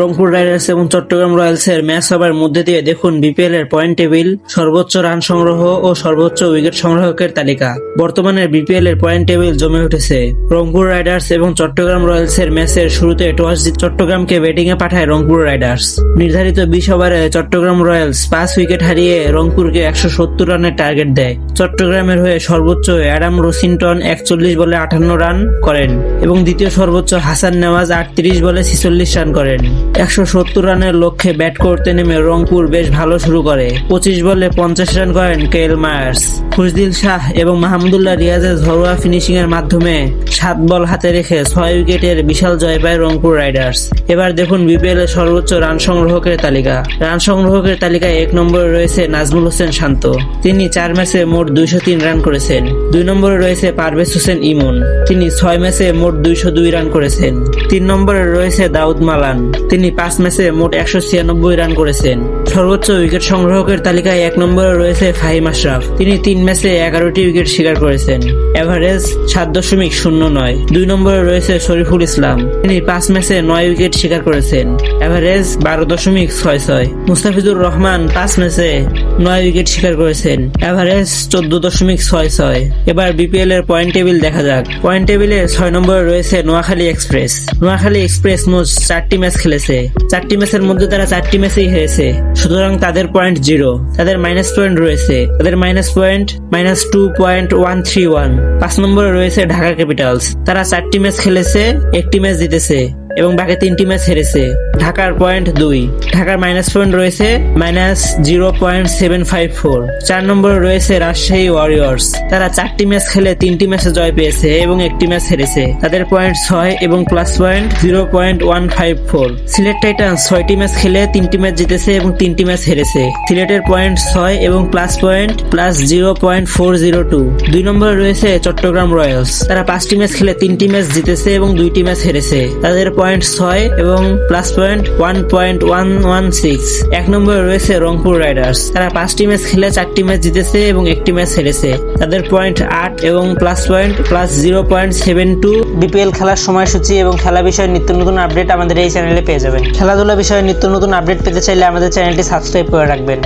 Rangpur Riders এবং Chittagong রয়্যালসের match হবার মধ্যে দিয়ে দেখুন বিপিএল এর পয়েন্ট টেবিল, সর্বোচ্চ রান সংগ্রহ ও সর্বোচ্চ উইকেট সংগ্রাহকের তালিকা। বর্তমানে বিপিএল এর পয়েন্ট টেবিল জমে উঠেছে। রংপুর রাইডার্স এবং চট্টগ্রাম রয়্যালসের ম্যাচের শুরুতে টস চট্টগ্রামকে ব্যাটিং এ পাঠায় রংপুর রাইডার্স। নির্ধারিত বিশ ওভারে চট্টগ্রাম রয়্যালস পাঁচ উইকেট হারিয়ে রংপুরকে একশো সত্তর রানের টার্গেট দেয়। চট্টগ্রামের হয়ে সর্বোচ্চ অ্যাডাম রোসিনটন একচল্লিশ বলে আটান্ন রান করেন এবং দ্বিতীয় সর্বোচ্চ হাসান নেওয়াজ আটত্রিশ বলে ছিচল্লিশ রান করেন। একশো সত্তর রানের লক্ষ্যে ব্যাট করতে নেমে রংপুর বেশ ভালো শুরু করে। পঁচিশ বলে পঞ্চাশ রান করেন কেএল মায়ার্স। খুশদিল শাহ এবং মাহমুদুল্লাহ রিয়াজের ঘরোয়া ফিনিশিং এর মাধ্যমে সাত বল হাতে রেখে ছয় উইকেটের বিশাল জয় পায় রংপুর রাইডার্স। এবার দেখুন বিপিএল এর সর্বোচ্চ রান সংগ্রহকের তালিকা। রান সংগ্রহকের তালিকায় এক নম্বরে রয়েছে নাজমুল হোসেন শান্ত। তিনি চার ম্যাচে মোট দুইশো তিন রান করেছেন। দুই নম্বরে রয়েছে পারভেজ হোসেন ইমন। তিনি ছয় ম্যাচে মোট দুইশো দুই রান করেছেন। তিন নম্বরে রয়েছে দাউদ মালান। তিনি পাঁচ ম্যাচে মোট একশো ছিয়ানব্বই রান করেছেন। সর্বোচ্চ উইকেট সংগ্রহকের তালিকায় এক নম্বরে রয়েছে ফাহিম আশরাফ। তিনি তিন ম্যাচে এগারোটি উইকেট শিকার করেছেন। এভারেজ সাত দশমিক শূন্য নয়। দুই নম্বরে রয়েছে শরীফুল ইসলাম। তিনি পাঁচ ম্যাচে নয় উইকেট শিকার করেছেন। এভারেজ বারো দশমিক ছয় ছয়। মুস্তাফিজুর রহমান পাঁচ ম্যাচে নয় উইকেট শিকার করেছেন। এভারেজ চোদ্দ দশমিক ছয় ছয়। এবার বিপিএল এর পয়েন্ট টেবিল দেখা যাক। পয়েন্ট টেবিলে ছয় নম্বরে রয়েছে নোয়াখালী এক্সপ্রেস। নোয়াখালী এক্সপ্রেস মোট চারটি ম্যাচ খেলেছে। চারটি ম্যাচের মধ্যে তারা চারটি ম্যাচেই হেরেছে। সুতরাং তাদের পয়েন্ট জিরো তাদের মাইনাস পয়েন্ট রয়েছে। তাদের minus point minus two point one three one পাঁচ নম্বরে রয়েছে ঢাকা ক্যাপিটালস। তারা চারটি ম্যাচ খেলেছে, একটি ম্যাচ জিতেছে। এবং বাকি তিনটি ম্যাচ হেরেছে। ঢাকার পয়েন্ট দুই। ঢাকার মাইনাস পয়েন্ট রয়েছে minus zero point seven five four চার নম্বরে রয়েছে রাজশাহী ওয়ারিয়র্স তারা চারটি ম্যাচ খেলে তিনটি ম্যাচে জয় পেয়েছে এবং একটি ম্যাচ হেরেছে। তাদের পয়েন্ট ছয় এবং plus point zero point one five four Sylhet titans ছয়টি ম্যাচ খেলে তিনটি ম্যাচ জিতেছে এবং তিনটি ম্যাচ হেরেছে। সিলেটের পয়েন্ট ছয় এবং plus point plus zero point four zero two দুই নম্বরে রয়েছে চট্টগ্রাম রয়্যালস। তারা পাঁচটি ম্যাচ খেলে তিনটি ম্যাচ জিতেছে এবং দুইটি ম্যাচ হেরেছে। তাদের পয়েন্ট ছয় এবং plus point one point one one six এক নম্বরে রয়েছে রংপুর রাইডার্স। তারা পাঁচটি ম্যাচ খেলে, চারটি ম্যাচ জিতেছে এবং একটি ম্যাচ হেরেছে। তাদের পয়েন্ট আট এবং plus point plus zero point seven two BPL খেলার সময়সূচি এবং খেলা বিষয়ে নিত্য নতুন আপডেট আমাদের এই চ্যানেলে পেয়ে যাবেন। খেলাধুলা বিষয়ে নিত্য নতুন আপডেট পেতে চাইলে আমাদের চ্যানেলটি সাবস্ক্রাইব করে রাখবেন।